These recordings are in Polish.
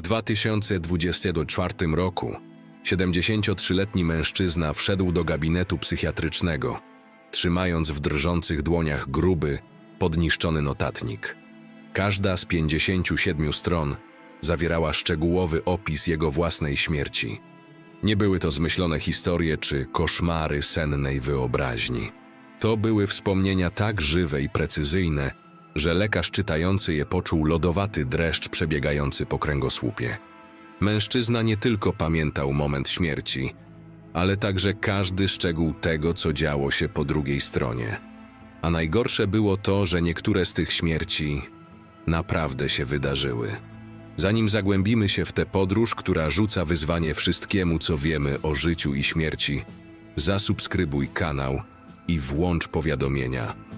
W 2024 roku 73-letni mężczyzna wszedł do gabinetu psychiatrycznego, trzymając w drżących dłoniach gruby, podniszczony notatnik. Każda z 57 stron zawierała szczegółowy opis jego własnej śmierci. Nie były to zmyślone historie czy koszmary sennej wyobraźni. To były wspomnienia tak żywe i precyzyjne, że lekarz czytający je poczuł lodowaty dreszcz przebiegający po kręgosłupie. Mężczyzna nie tylko pamiętał moment śmierci, ale także każdy szczegół tego, co działo się po drugiej stronie. A najgorsze było to, że niektóre z tych śmierci naprawdę się wydarzyły. Zanim zagłębimy się w tę podróż, która rzuca wyzwanie wszystkiemu, co wiemy o życiu i śmierci, zasubskrybuj kanał i włącz powiadomienia.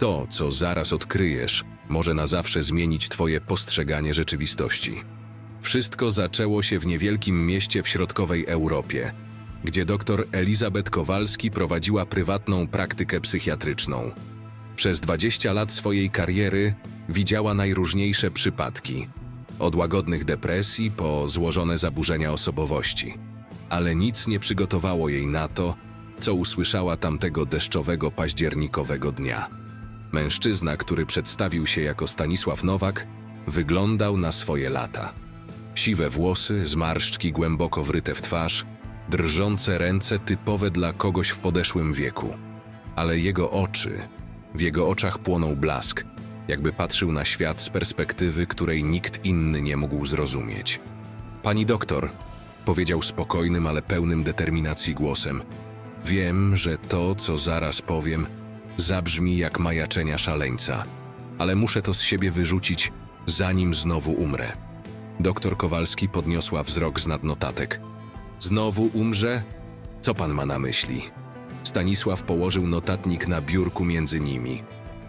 To, co zaraz odkryjesz, może na zawsze zmienić Twoje postrzeganie rzeczywistości. Wszystko zaczęło się w niewielkim mieście w środkowej Europie, gdzie dr Elizabeth Kowalski prowadziła prywatną praktykę psychiatryczną. Przez 20 lat swojej kariery widziała najróżniejsze przypadki, od łagodnych depresji po złożone zaburzenia osobowości. Ale nic nie przygotowało jej na to, co usłyszała tamtego deszczowego październikowego dnia. Mężczyzna, który przedstawił się jako Stanisław Nowak, wyglądał na swoje lata. Siwe włosy, zmarszczki głęboko wryte w twarz, drżące ręce typowe dla kogoś w podeszłym wieku. Ale jego oczy, w jego oczach płonął blask, jakby patrzył na świat z perspektywy, której nikt inny nie mógł zrozumieć. Pani doktor, powiedział spokojnym, ale pełnym determinacji głosem, wiem, że to, co zaraz powiem, zabrzmi jak majaczenia szaleńca, ale muszę to z siebie wyrzucić, zanim znowu umrę. Doktor Kowalski podniosła wzrok z notatek. Znowu umrze? Co pan ma na myśli? Stanisław położył notatnik na biurku między nimi.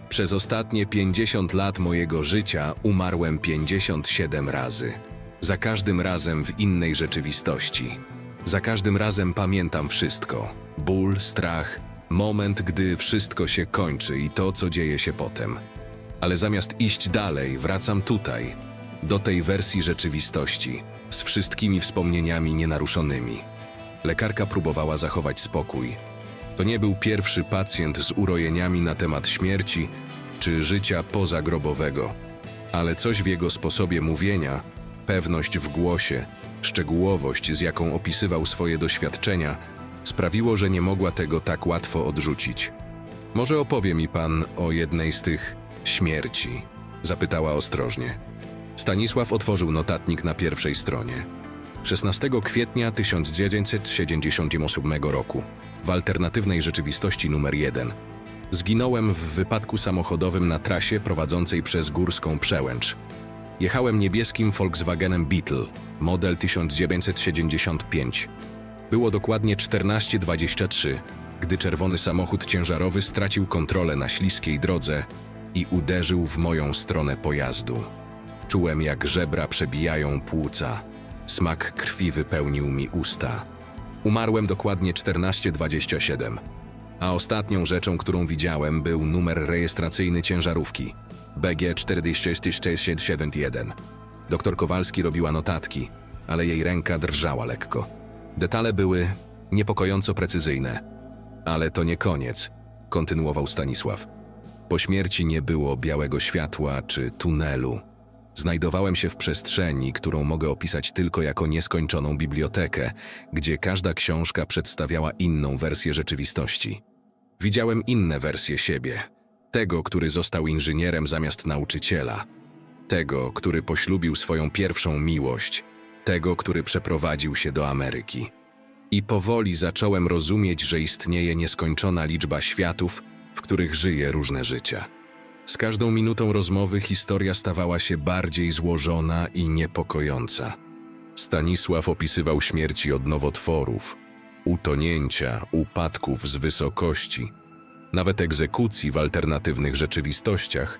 Przez ostatnie 50 lat mojego życia umarłem 57 razy. Za każdym razem w innej rzeczywistości. Za każdym razem pamiętam wszystko: ból, strach, moment, gdy wszystko się kończy i to, co dzieje się potem. Ale zamiast iść dalej, wracam tutaj, do tej wersji rzeczywistości, z wszystkimi wspomnieniami nienaruszonymi. Lekarka próbowała zachować spokój. To nie był pierwszy pacjent z urojeniami na temat śmierci czy życia pozagrobowego, ale coś w jego sposobie mówienia, pewność w głosie, szczegółowość, z jaką opisywał swoje doświadczenia, sprawiło, że nie mogła tego tak łatwo odrzucić. Może opowie mi pan o jednej z tych śmierci? zapytała ostrożnie. Stanisław otworzył notatnik na pierwszej stronie. 16 kwietnia 1978 roku, w alternatywnej rzeczywistości numer 1. Zginąłem w wypadku samochodowym na trasie prowadzącej przez górską przełęcz. Jechałem niebieskim Volkswagenem Beetle, model 1975. Było dokładnie 14.23, gdy czerwony samochód ciężarowy stracił kontrolę na śliskiej drodze i uderzył w moją stronę pojazdu. Czułem, jak żebra przebijają płuca. Smak krwi wypełnił mi usta. Umarłem dokładnie 14.27, a ostatnią rzeczą, którą widziałem, był numer rejestracyjny ciężarówki BG 40671. Doktor Kowalski robiła notatki, ale jej ręka drżała lekko. Detale były niepokojąco precyzyjne. Ale to nie koniec, kontynuował Stanisław. Po śmierci nie było białego światła czy tunelu. Znajdowałem się w przestrzeni, którą mogę opisać tylko jako nieskończoną bibliotekę, gdzie każda książka przedstawiała inną wersję rzeczywistości. Widziałem inne wersje siebie. Tego, który został inżynierem zamiast nauczyciela. Tego, który poślubił swoją pierwszą miłość. Tego, który przeprowadził się do Ameryki. I powoli zacząłem rozumieć, że istnieje nieskończona liczba światów, w których żyje różne życia. Z każdą minutą rozmowy historia stawała się bardziej złożona i niepokojąca. Stanisław opisywał śmierci od nowotworów, utonięcia, upadków z wysokości, nawet egzekucji w alternatywnych rzeczywistościach,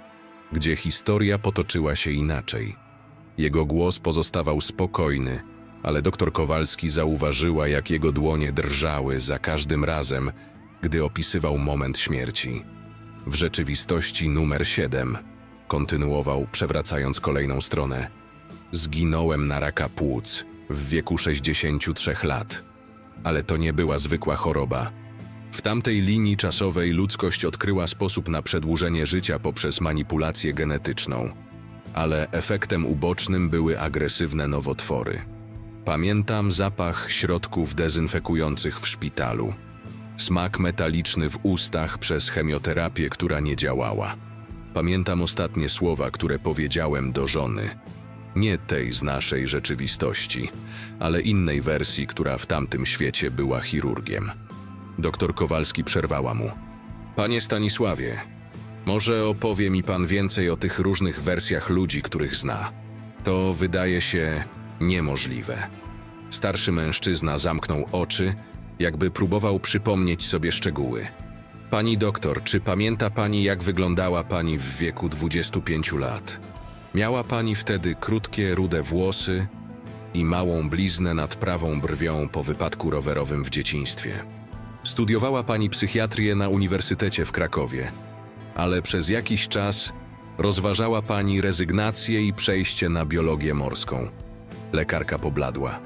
gdzie historia potoczyła się inaczej. Jego głos pozostawał spokojny, ale doktor Kowalski zauważyła, jak jego dłonie drżały za każdym razem, gdy opisywał moment śmierci. W rzeczywistości numer 7, kontynuował, przewracając kolejną stronę. Zginąłem na raka płuc w wieku 63 lat. Ale to nie była zwykła choroba. W tamtej linii czasowej ludzkość odkryła sposób na przedłużenie życia poprzez manipulację genetyczną. Ale efektem ubocznym były agresywne nowotwory. Pamiętam zapach środków dezynfekujących w szpitalu. Smak metaliczny w ustach przez chemioterapię, która nie działała. Pamiętam ostatnie słowa, które powiedziałem do żony. Nie tej z naszej rzeczywistości, ale innej wersji, która w tamtym świecie była chirurgiem. Doktor Kowalski przerwała mu. Panie Stanisławie, może opowie mi pan więcej o tych różnych wersjach ludzi, których zna. To wydaje się niemożliwe. Starszy mężczyzna zamknął oczy, jakby próbował przypomnieć sobie szczegóły. Pani doktor, czy pamięta pani, jak wyglądała pani w wieku 25 lat? Miała pani wtedy krótkie, rude włosy i małą bliznę nad prawą brwią po wypadku rowerowym w dzieciństwie. Studiowała pani psychiatrię na Uniwersytecie w Krakowie, ale przez jakiś czas rozważała pani rezygnację i przejście na biologię morską. Lekarka pobladła.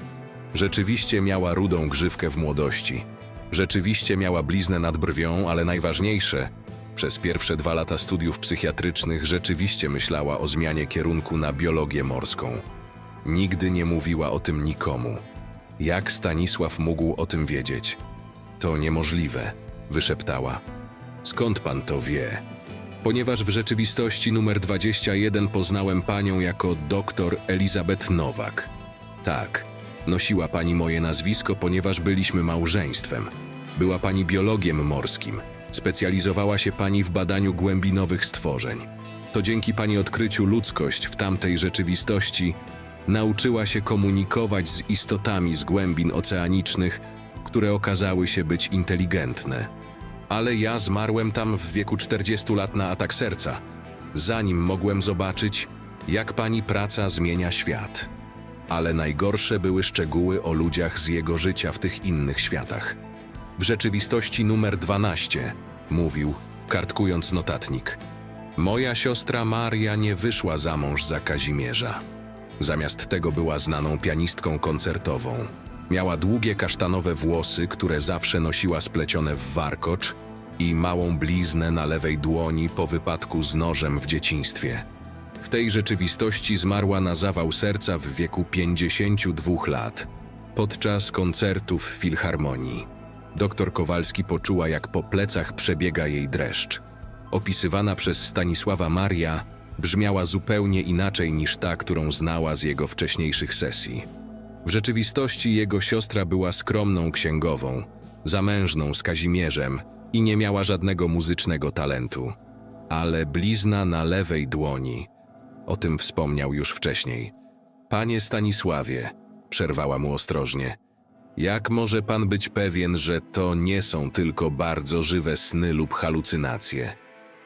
Rzeczywiście miała rudą grzywkę w młodości. Rzeczywiście miała bliznę nad brwią, ale najważniejsze, przez pierwsze dwa lata studiów psychiatrycznych rzeczywiście myślała o zmianie kierunku na biologię morską. Nigdy nie mówiła o tym nikomu. Jak Stanisław mógł o tym wiedzieć? To niemożliwe, wyszeptała. Skąd pan to wie? Ponieważ w rzeczywistości numer 21 poznałem panią jako doktor Elizabeth Nowak. Tak, nosiła pani moje nazwisko, ponieważ byliśmy małżeństwem. Była pani biologiem morskim. Specjalizowała się pani w badaniu głębinowych stworzeń. To dzięki pani odkryciu ludzkość w tamtej rzeczywistości nauczyła się komunikować z istotami z głębin oceanicznych, które okazały się być inteligentne. Ale ja zmarłem tam w wieku 40 lat na atak serca, zanim mogłem zobaczyć, jak pani praca zmienia świat. Ale najgorsze były szczegóły o ludziach z jego życia w tych innych światach. W rzeczywistości numer 12, mówił, kartkując notatnik. Moja siostra Maria nie wyszła za mąż za Kazimierza. Zamiast tego była znaną pianistką koncertową. Miała długie kasztanowe włosy, które zawsze nosiła splecione w warkocz i małą bliznę na lewej dłoni po wypadku z nożem w dzieciństwie. W tej rzeczywistości zmarła na zawał serca w wieku 52 lat, podczas koncertów w Filharmonii. Doktor Kowalski poczuła, jak po plecach przebiega jej dreszcz. Opisywana przez Stanisława Maria, brzmiała zupełnie inaczej niż ta, którą znała z jego wcześniejszych sesji. W rzeczywistości jego siostra była skromną księgową, zamężną z Kazimierzem i nie miała żadnego muzycznego talentu. Ale blizna na lewej dłoni, o tym wspomniał już wcześniej. Panie Stanisławie, przerwała mu ostrożnie, jak może pan być pewien, że to nie są tylko bardzo żywe sny lub halucynacje?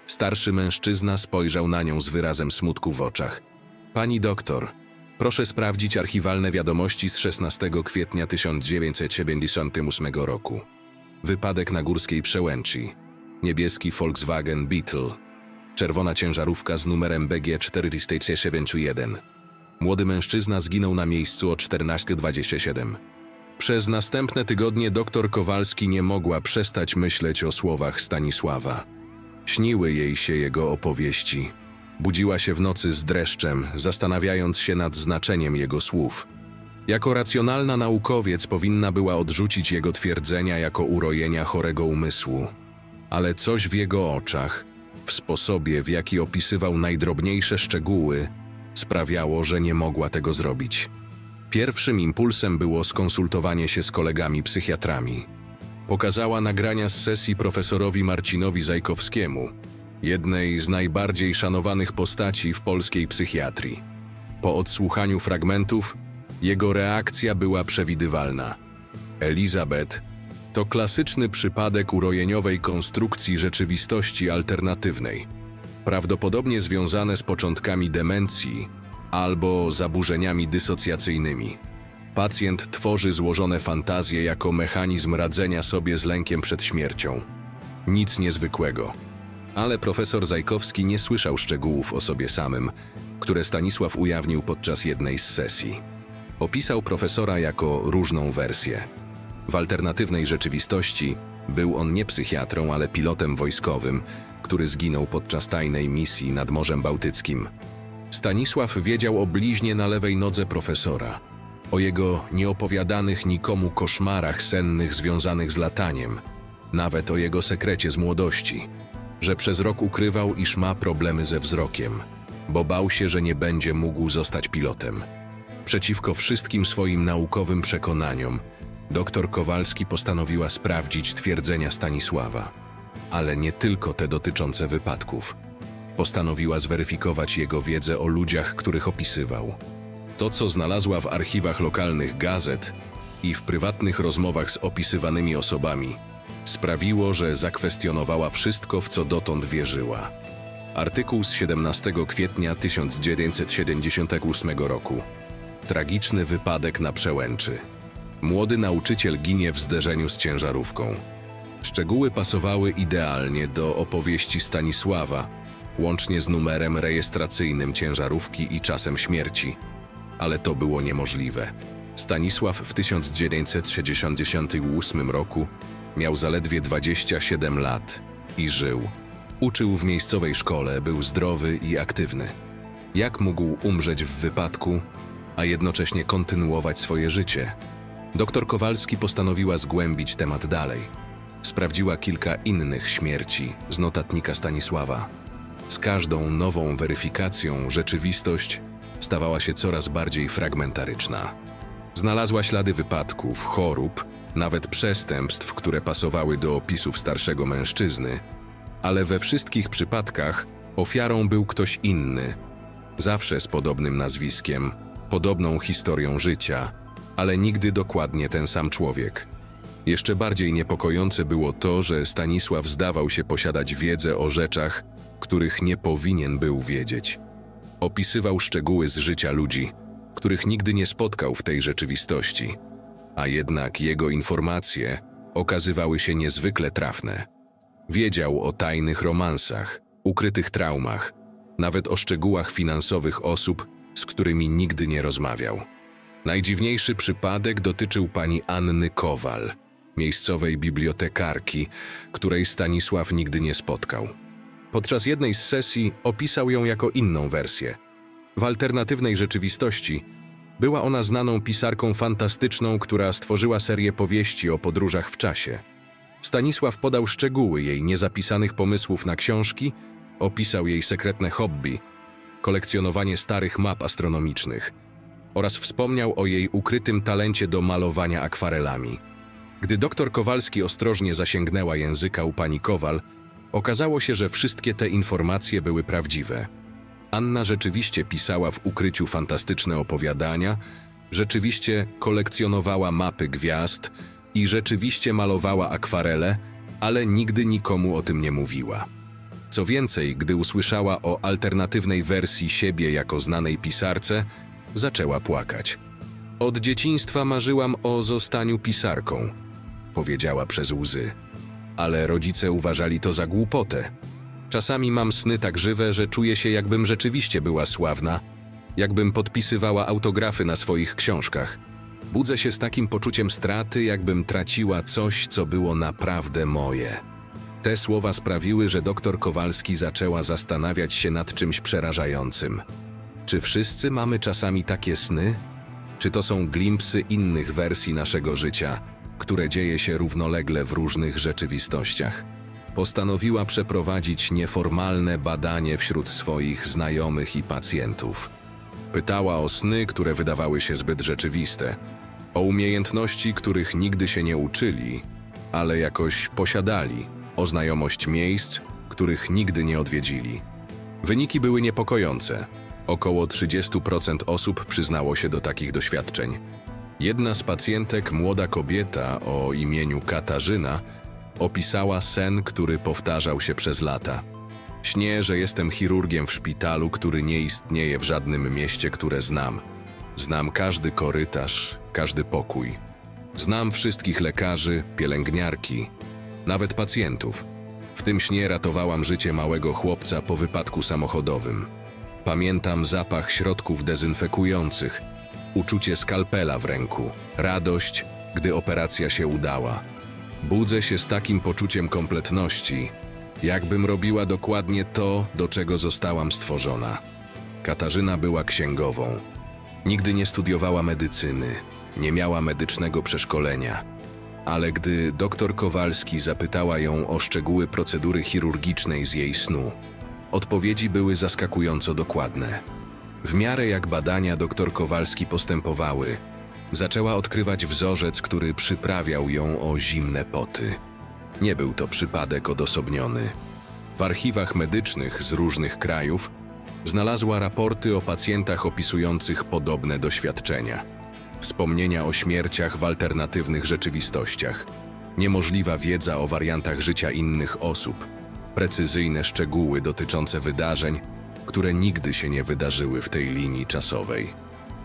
Starszy mężczyzna spojrzał na nią z wyrazem smutku w oczach. Pani doktor, proszę sprawdzić archiwalne wiadomości z 16 kwietnia 1978 roku. Wypadek na górskiej przełęczy. Niebieski Volkswagen Beetle. Czerwona ciężarówka z numerem BG 471. Młody mężczyzna zginął na miejscu o 14.27. Przez następne tygodnie doktor Kowalski nie mogła przestać myśleć o słowach Stanisława. Śniły jej się jego opowieści. Budziła się w nocy z dreszczem, zastanawiając się nad znaczeniem jego słów. Jako racjonalna naukowiec powinna była odrzucić jego twierdzenia jako urojenia chorego umysłu. Ale coś w jego oczach, w sposobie, w jaki opisywał najdrobniejsze szczegóły, sprawiało, że nie mogła tego zrobić. Pierwszym impulsem było skonsultowanie się z kolegami psychiatrami. Pokazała nagrania z sesji profesorowi Marcinowi Zajkowskiemu, jednej z najbardziej szanowanych postaci w polskiej psychiatrii. Po odsłuchaniu fragmentów, jego reakcja była przewidywalna. Elizabeth to klasyczny przypadek urojeniowej konstrukcji rzeczywistości alternatywnej, prawdopodobnie związane z początkami demencji albo zaburzeniami dysocjacyjnymi. Pacjent tworzy złożone fantazje jako mechanizm radzenia sobie z lękiem przed śmiercią. Nic niezwykłego. Ale profesor Zajkowski nie słyszał szczegółów o sobie samym które Stanisław ujawnił podczas jednej z sesji. Opisał profesora jako różną wersję. W alternatywnej rzeczywistości był on nie psychiatrą, ale pilotem wojskowym, który zginął podczas tajnej misji nad Morzem Bałtyckim. Stanisław wiedział o bliźnie na lewej nodze profesora, o jego nieopowiadanych nikomu koszmarach sennych związanych z lataniem, nawet o jego sekrecie z młodości, że przez rok ukrywał, iż ma problemy ze wzrokiem, bo bał się, że nie będzie mógł zostać pilotem. Przeciwko wszystkim swoim naukowym przekonaniom, dr Kowalski postanowiła sprawdzić twierdzenia Stanisława, ale nie tylko te dotyczące wypadków. Postanowiła zweryfikować jego wiedzę o ludziach, których opisywał. To, co znalazła w archiwach lokalnych gazet i w prywatnych rozmowach z opisywanymi osobami, sprawiło, że zakwestionowała wszystko, w co dotąd wierzyła. Artykuł z 17 kwietnia 1978 roku. Tragiczny wypadek na przełęczy. Młody nauczyciel ginie w zderzeniu z ciężarówką. Szczegóły pasowały idealnie do opowieści Stanisława, łącznie z numerem rejestracyjnym ciężarówki i czasem śmierci. Ale to było niemożliwe. Stanisław w 1968 roku miał zaledwie 27 lat i żył. Uczył w miejscowej szkole, był zdrowy i aktywny. Jak mógł umrzeć w wypadku, a jednocześnie kontynuować swoje życie? Doktor Kowalski postanowiła zgłębić temat dalej. Sprawdziła kilka innych śmierci z notatnika Stanisława. Z każdą nową weryfikacją rzeczywistość stawała się coraz bardziej fragmentaryczna. Znalazła ślady wypadków, chorób, nawet przestępstw, które pasowały do opisów starszego mężczyzny, ale we wszystkich przypadkach ofiarą był ktoś inny, zawsze z podobnym nazwiskiem, podobną historią życia, ale nigdy dokładnie ten sam człowiek. Jeszcze bardziej niepokojące było to, że Stanisław zdawał się posiadać wiedzę o rzeczach, których nie powinien był wiedzieć. Opisywał szczegóły z życia ludzi, których nigdy nie spotkał w tej rzeczywistości, a jednak jego informacje okazywały się niezwykle trafne. Wiedział o tajnych romansach, ukrytych traumach, nawet o szczegółach finansowych osób, z którymi nigdy nie rozmawiał. Najdziwniejszy przypadek dotyczył pani Anny Kowal, miejscowej bibliotekarki, której Stanisław nigdy nie spotkał. Podczas jednej z sesji opisał ją jako inną wersję. W alternatywnej rzeczywistości była ona znaną pisarką fantastyczną, która stworzyła serię powieści o podróżach w czasie. Stanisław podał szczegóły jej niezapisanych pomysłów na książki, opisał jej sekretne hobby, kolekcjonowanie starych map astronomicznych oraz wspomniał o jej ukrytym talencie do malowania akwarelami. Gdy doktor Kowalski ostrożnie zasięgnęła języka u pani Kowal, okazało się, że wszystkie te informacje były prawdziwe. Anna rzeczywiście pisała w ukryciu fantastyczne opowiadania, rzeczywiście kolekcjonowała mapy gwiazd i rzeczywiście malowała akwarele, ale nigdy nikomu o tym nie mówiła. Co więcej, gdy usłyszała o alternatywnej wersji siebie jako znanej pisarce, zaczęła płakać. Od dzieciństwa marzyłam o zostaniu pisarką, powiedziała przez łzy. Ale rodzice uważali to za głupotę. Czasami mam sny tak żywe, że czuję się, jakbym rzeczywiście była sławna, jakbym podpisywała autografy na swoich książkach. Budzę się z takim poczuciem straty, jakbym traciła coś, co było naprawdę moje. Te słowa sprawiły, że doktor Kowalski zaczęła zastanawiać się nad czymś przerażającym. Czy wszyscy mamy czasami takie sny? Czy to są glimpsy innych wersji naszego życia, które dzieje się równolegle w różnych rzeczywistościach? Postanowiła przeprowadzić nieformalne badanie wśród swoich znajomych i pacjentów. Pytała o sny, które wydawały się zbyt rzeczywiste, o umiejętności, których nigdy się nie uczyli, ale jakoś posiadali, o znajomość miejsc, których nigdy nie odwiedzili. Wyniki były niepokojące. Około 30% osób przyznało się do takich doświadczeń. Jedna z pacjentek, młoda kobieta o imieniu Katarzyna, opisała sen, który powtarzał się przez lata. Śnię, że jestem chirurgiem w szpitalu, który nie istnieje w żadnym mieście, które znam. Znam każdy korytarz, każdy pokój. Znam wszystkich lekarzy, pielęgniarki, nawet pacjentów. W tym śnie ratowałam życie małego chłopca po wypadku samochodowym. Pamiętam zapach środków dezynfekujących, uczucie skalpela w ręku, radość, gdy operacja się udała. Budzę się z takim poczuciem kompletności, jakbym robiła dokładnie to, do czego zostałam stworzona. Katarzyna była księgową. Nigdy nie studiowała medycyny, nie miała medycznego przeszkolenia. Ale gdy doktor Kowalski zapytała ją o szczegóły procedury chirurgicznej z jej snu, odpowiedzi były zaskakująco dokładne. W miarę jak badania doktor Kowalski postępowały, zaczęła odkrywać wzorzec, który przyprawiał ją o zimne poty. Nie był to przypadek odosobniony. W archiwach medycznych z różnych krajów znalazła raporty o pacjentach opisujących podobne doświadczenia. Wspomnienia o śmierciach w alternatywnych rzeczywistościach, niemożliwa wiedza o wariantach życia innych osób, precyzyjne szczegóły dotyczące wydarzeń, które nigdy się nie wydarzyły w tej linii czasowej.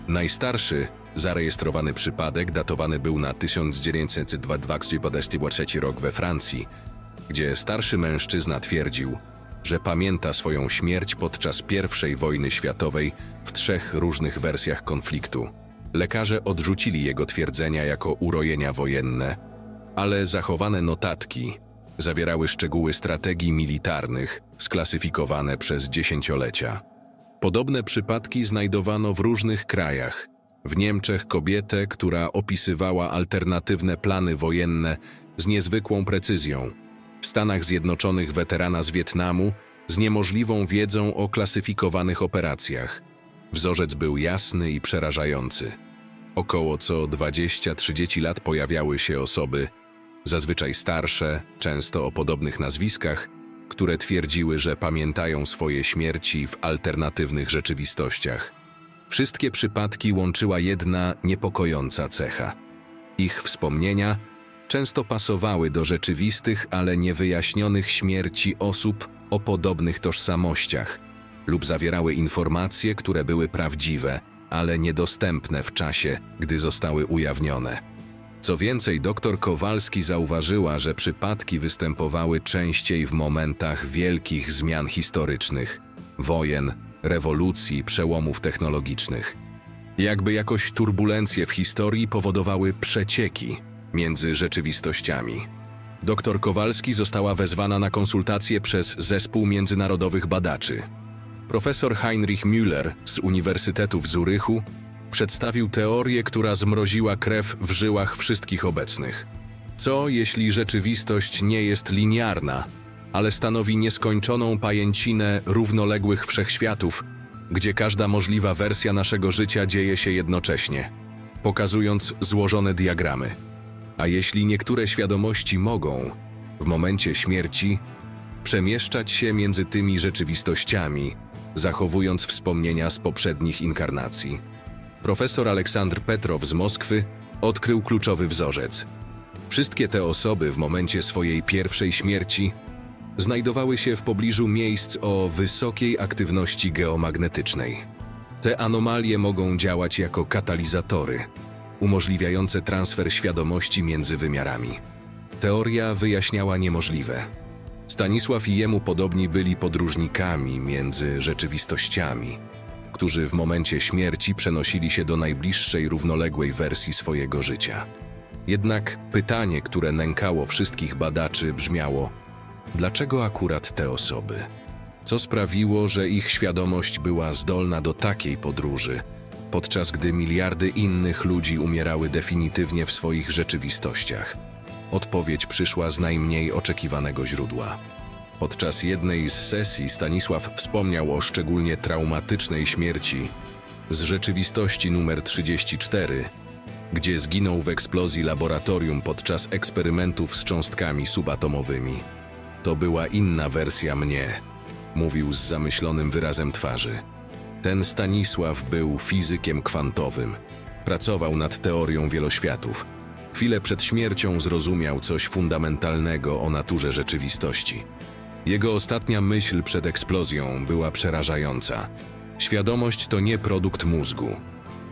Najstarszy zarejestrowany przypadek datowany był na 1923 rok we Francji, gdzie starszy mężczyzna twierdził, że pamięta swoją śmierć podczas I wojny światowej w trzech różnych wersjach konfliktu. Lekarze odrzucili jego twierdzenia jako urojenia wojenne, ale zachowane notatki zawierały szczegóły strategii militarnych sklasyfikowane przez dziesięciolecia. Podobne przypadki znajdowano w różnych krajach. W Niemczech kobietę, która opisywała alternatywne plany wojenne z niezwykłą precyzją. W Stanach Zjednoczonych weterana z Wietnamu z niemożliwą wiedzą o klasyfikowanych operacjach. Wzorzec był jasny i przerażający. Około co 20-30 lat pojawiały się osoby, zazwyczaj starsze, często o podobnych nazwiskach, które twierdziły, że pamiętają swoje śmierci w alternatywnych rzeczywistościach. Wszystkie przypadki łączyła jedna niepokojąca cecha. Ich wspomnienia często pasowały do rzeczywistych, ale niewyjaśnionych śmierci osób o podobnych tożsamościach lub zawierały informacje, które były prawdziwe, ale niedostępne w czasie, gdy zostały ujawnione. Co więcej, dr Kowalski zauważyła, że przypadki występowały częściej w momentach wielkich zmian historycznych, wojen, rewolucji, przełomów technologicznych. Jakby jakoś turbulencje w historii powodowały przecieki między rzeczywistościami. Dr Kowalski została wezwana na konsultacje przez zespół międzynarodowych badaczy. Profesor Heinrich Müller z Uniwersytetu w Zurychu przedstawił teorię, która zmroziła krew w żyłach wszystkich obecnych. Co jeśli rzeczywistość nie jest linearna, ale stanowi nieskończoną pajęcinę równoległych wszechświatów, gdzie każda możliwa wersja naszego życia dzieje się jednocześnie, pokazując złożone diagramy. A jeśli niektóre świadomości mogą, w momencie śmierci, przemieszczać się między tymi rzeczywistościami, zachowując wspomnienia z poprzednich inkarnacji. Profesor Aleksandr Petrow z Moskwy odkrył kluczowy wzorzec. Wszystkie te osoby w momencie swojej pierwszej śmierci znajdowały się w pobliżu miejsc o wysokiej aktywności geomagnetycznej. Te anomalie mogą działać jako katalizatory, umożliwiające transfer świadomości między wymiarami. Teoria wyjaśniała niemożliwe. Stanisław i jemu podobni byli podróżnikami między rzeczywistościami, którzy w momencie śmierci przenosili się do najbliższej równoległej wersji swojego życia. Jednak pytanie, które nękało wszystkich badaczy, brzmiało: dlaczego akurat te osoby? Co sprawiło, że ich świadomość była zdolna do takiej podróży, podczas gdy miliardy innych ludzi umierały definitywnie w swoich rzeczywistościach? Odpowiedź przyszła z najmniej oczekiwanego źródła. Podczas jednej z sesji Stanisław wspomniał o szczególnie traumatycznej śmierci z rzeczywistości numer 34, gdzie zginął w eksplozji laboratorium podczas eksperymentów z cząstkami subatomowymi. To była inna wersja mnie, mówił z zamyślonym wyrazem twarzy. Ten Stanisław był fizykiem kwantowym. Pracował nad teorią wieloświatów. Chwilę przed śmiercią zrozumiał coś fundamentalnego o naturze rzeczywistości. Jego ostatnia myśl przed eksplozją była przerażająca. Świadomość to nie produkt mózgu,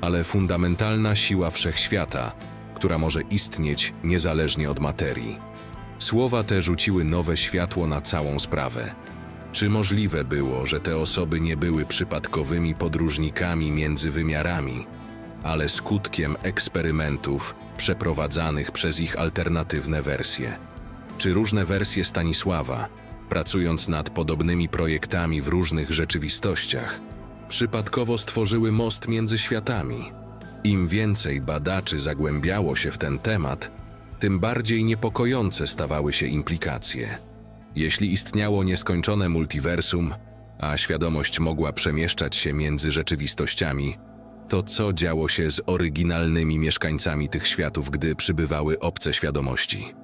ale fundamentalna siła wszechświata, która może istnieć niezależnie od materii. Słowa te rzuciły nowe światło na całą sprawę. Czy możliwe było, że te osoby nie były przypadkowymi podróżnikami między wymiarami, ale skutkiem eksperymentów przeprowadzanych przez ich alternatywne wersje? Czy różne wersje Stanisława, pracując nad podobnymi projektami w różnych rzeczywistościach, przypadkowo stworzyły most między światami? Im więcej badaczy zagłębiało się w ten temat, tym bardziej niepokojące stawały się implikacje. Jeśli istniało nieskończone multiversum, a świadomość mogła przemieszczać się między rzeczywistościami, to co działo się z oryginalnymi mieszkańcami tych światów, gdy przybywały obce świadomości?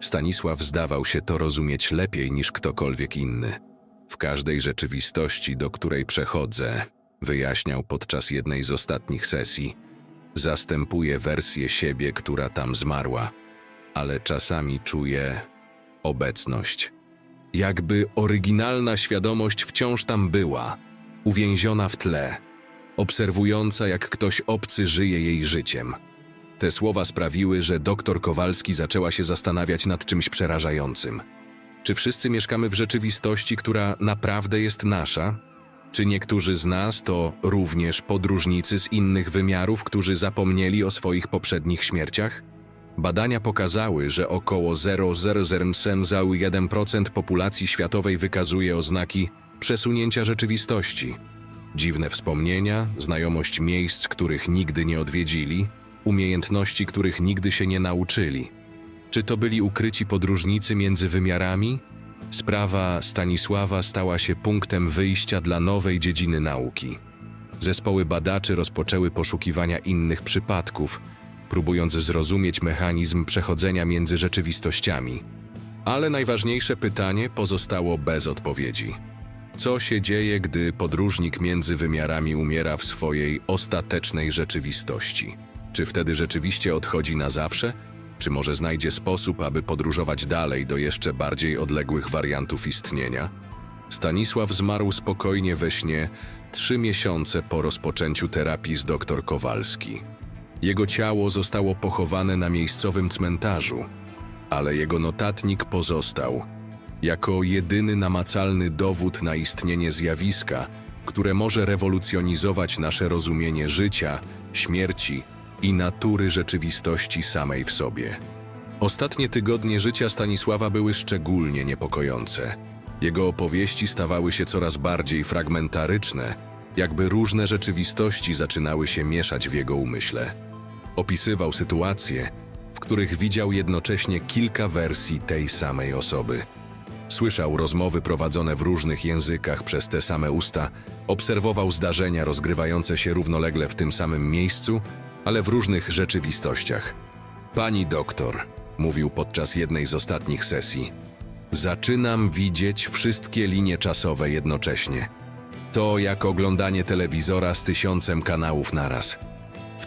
Stanisław zdawał się to rozumieć lepiej niż ktokolwiek inny. W każdej rzeczywistości, do której przechodzę, wyjaśniał podczas jednej z ostatnich sesji, zastępuję wersję siebie, która tam zmarła, ale czasami czuję obecność. Jakby oryginalna świadomość wciąż tam była, uwięziona w tle, obserwująca jak ktoś obcy żyje jej życiem. Te słowa sprawiły, że doktor Kowalski zaczęła się zastanawiać nad czymś przerażającym. Czy wszyscy mieszkamy w rzeczywistości, która naprawdę jest nasza? Czy niektórzy z nas to również podróżnicy z innych wymiarów, którzy zapomnieli o swoich poprzednich śmierciach? Badania pokazały, że około 0,001% populacji światowej wykazuje oznaki przesunięcia rzeczywistości. Dziwne wspomnienia, znajomość miejsc, których nigdy nie odwiedzili, umiejętności, których nigdy się nie nauczyli. Czy to byli ukryci podróżnicy między wymiarami? Sprawa Stanisława stała się punktem wyjścia dla nowej dziedziny nauki. Zespoły badaczy rozpoczęły poszukiwania innych przypadków, próbując zrozumieć mechanizm przechodzenia między rzeczywistościami. Ale najważniejsze pytanie pozostało bez odpowiedzi. Co się dzieje, gdy podróżnik między wymiarami umiera w swojej ostatecznej rzeczywistości? Czy wtedy rzeczywiście odchodzi na zawsze? Czy może znajdzie sposób, aby podróżować dalej do jeszcze bardziej odległych wariantów istnienia? Stanisław zmarł spokojnie we śnie trzy miesiące po rozpoczęciu terapii z dr Kowalski. Jego ciało zostało pochowane na miejscowym cmentarzu, ale jego notatnik pozostał jako jedyny namacalny dowód na istnienie zjawiska, które może rewolucjonizować nasze rozumienie życia, śmierci i natury rzeczywistości samej w sobie. Ostatnie tygodnie życia Stanisława były szczególnie niepokojące. Jego opowieści stawały się coraz bardziej fragmentaryczne, jakby różne rzeczywistości zaczynały się mieszać w jego umyśle. Opisywał sytuacje, w których widział jednocześnie kilka wersji tej samej osoby. Słyszał rozmowy prowadzone w różnych językach przez te same usta, obserwował zdarzenia rozgrywające się równolegle w tym samym miejscu, ale w różnych rzeczywistościach. Pani doktor, mówił podczas jednej z ostatnich sesji, zaczynam widzieć wszystkie linie czasowe jednocześnie. To jak oglądanie telewizora z tysiącem kanałów naraz.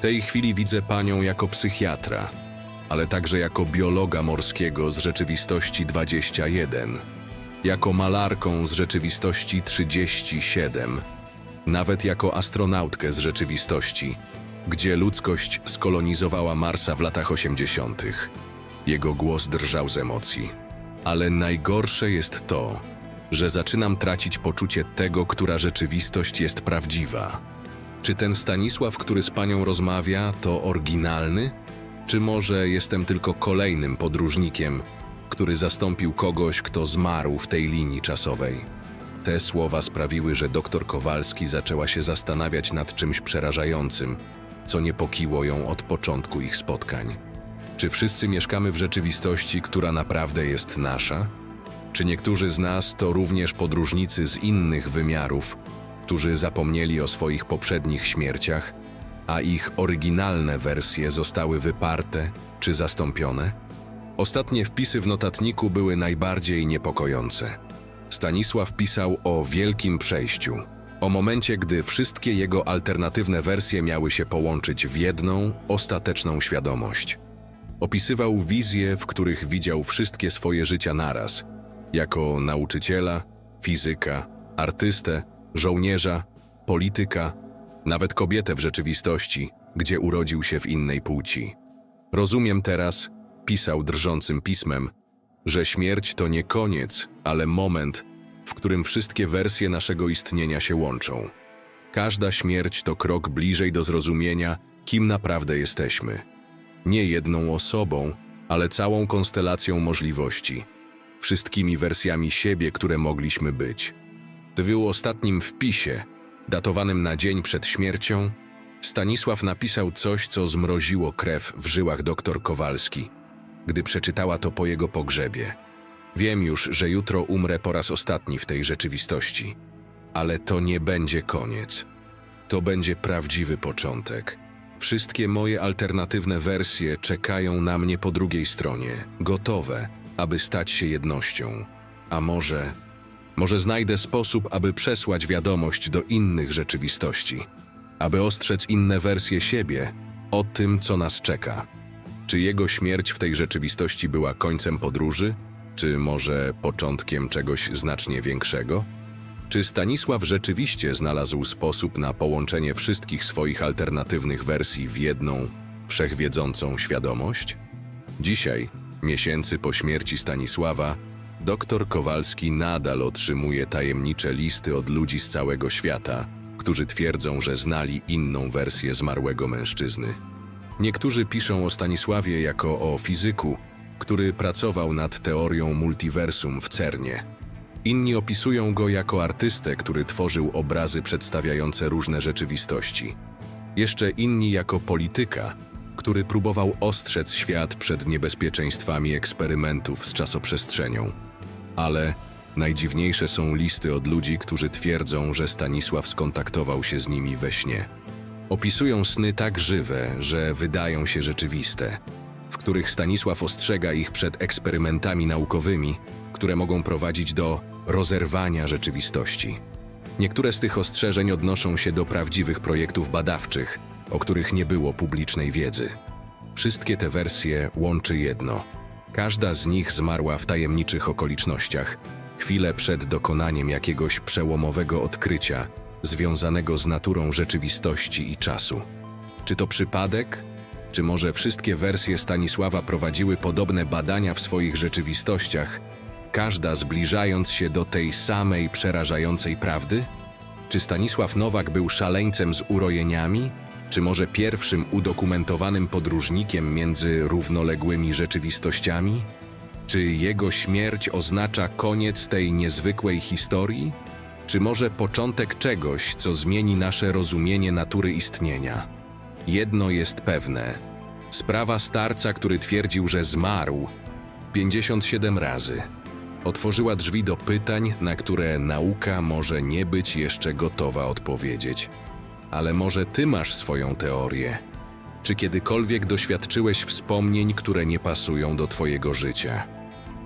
Tej chwili widzę panią jako psychiatra, ale także jako biologa morskiego z rzeczywistości 21, jako malarką z rzeczywistości 37, nawet jako astronautkę z rzeczywistości, gdzie ludzkość skolonizowała Marsa w latach 80. Jego głos drżał z emocji. Ale najgorsze jest to, że zaczynam tracić poczucie tego, która rzeczywistość jest prawdziwa. Czy ten Stanisław, który z panią rozmawia, to oryginalny? Czy może jestem tylko kolejnym podróżnikiem, który zastąpił kogoś, kto zmarł w tej linii czasowej? Te słowa sprawiły, że doktor Kowalski zaczęła się zastanawiać nad czymś przerażającym, co niepokiło ją od początku ich spotkań. Czy wszyscy mieszkamy w rzeczywistości, która naprawdę jest nasza? Czy niektórzy z nas to również podróżnicy z innych wymiarów, którzy zapomnieli o swoich poprzednich śmierciach, a ich oryginalne wersje zostały wyparte czy zastąpione? Ostatnie wpisy w notatniku były najbardziej niepokojące. Stanisław pisał o wielkim przejściu, o momencie, gdy wszystkie jego alternatywne wersje miały się połączyć w jedną, ostateczną świadomość. Opisywał wizje, w których widział wszystkie swoje życia naraz, jako nauczyciela, fizyka, artystę, żołnierza, polityka, nawet kobietę w rzeczywistości, gdzie urodził się w innej płci. Rozumiem teraz, pisał drżącym pismem, że śmierć to nie koniec, ale moment, w którym wszystkie wersje naszego istnienia się łączą. Każda śmierć to krok bliżej do zrozumienia, kim naprawdę jesteśmy. Nie jedną osobą, ale całą konstelacją możliwości, wszystkimi wersjami siebie, które mogliśmy być. W ostatnim wpisie, datowanym na dzień przed śmiercią, Stanisław napisał coś, co zmroziło krew w żyłach doktor Kowalski, gdy przeczytała to po jego pogrzebie. Wiem już, że jutro umrę po raz ostatni w tej rzeczywistości, ale to nie będzie koniec. To będzie prawdziwy początek. Wszystkie moje alternatywne wersje czekają na mnie po drugiej stronie, gotowe, aby stać się jednością. A może, może znajdę sposób, aby przesłać wiadomość do innych rzeczywistości, aby ostrzec inne wersje siebie o tym, co nas czeka. Czy jego śmierć w tej rzeczywistości była końcem podróży, czy może początkiem czegoś znacznie większego? Czy Stanisław rzeczywiście znalazł sposób na połączenie wszystkich swoich alternatywnych wersji w jedną, wszechwiedzącą świadomość? Dzisiaj, miesięcy po śmierci Stanisława, doktor Kowalski nadal otrzymuje tajemnicze listy od ludzi z całego świata, którzy twierdzą, że znali inną wersję zmarłego mężczyzny. Niektórzy piszą o Stanisławie jako o fizyku, który pracował nad teorią multiversum w CERNie. Inni opisują go jako artystę, który tworzył obrazy przedstawiające różne rzeczywistości. Jeszcze inni jako polityka, który próbował ostrzec świat przed niebezpieczeństwami eksperymentów z czasoprzestrzenią. Ale najdziwniejsze są listy od ludzi, którzy twierdzą, że Stanisław skontaktował się z nimi we śnie. Opisują sny tak żywe, że wydają się rzeczywiste, w których Stanisław ostrzega ich przed eksperymentami naukowymi, które mogą prowadzić do rozerwania rzeczywistości. Niektóre z tych ostrzeżeń odnoszą się do prawdziwych projektów badawczych, o których nie było publicznej wiedzy. Wszystkie te wersje łączy jedno. Każda z nich zmarła w tajemniczych okolicznościach, chwilę przed dokonaniem jakiegoś przełomowego odkrycia związanego z naturą rzeczywistości i czasu. Czy to przypadek? Czy może wszystkie wersje Stanisława prowadziły podobne badania w swoich rzeczywistościach, każda zbliżając się do tej samej przerażającej prawdy? Czy Stanisław Nowak był szaleńcem z urojeniami, czy może pierwszym udokumentowanym podróżnikiem między równoległymi rzeczywistościami? Czy jego śmierć oznacza koniec tej niezwykłej historii? Czy może początek czegoś, co zmieni nasze rozumienie natury istnienia? Jedno jest pewne. Sprawa starca, który twierdził, że zmarł 57 razy, otworzyła drzwi do pytań, na które nauka może nie być jeszcze gotowa odpowiedzieć. Ale może ty masz swoją teorię? Czy kiedykolwiek doświadczyłeś wspomnień, które nie pasują do twojego życia?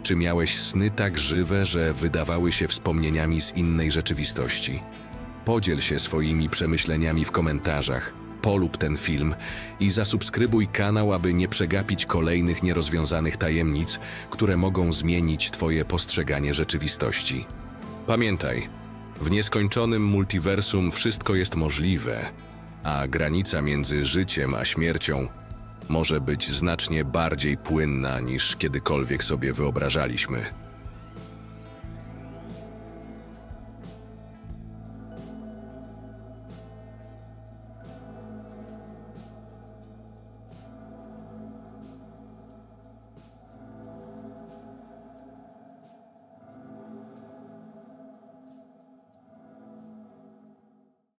Czy miałeś sny tak żywe, że wydawały się wspomnieniami z innej rzeczywistości? Podziel się swoimi przemyśleniami w komentarzach, polub ten film i zasubskrybuj kanał, aby nie przegapić kolejnych nierozwiązanych tajemnic, które mogą zmienić Twoje postrzeganie rzeczywistości. Pamiętaj, w nieskończonym multiversum wszystko jest możliwe, a granica między życiem a śmiercią może być znacznie bardziej płynna niż kiedykolwiek sobie wyobrażaliśmy.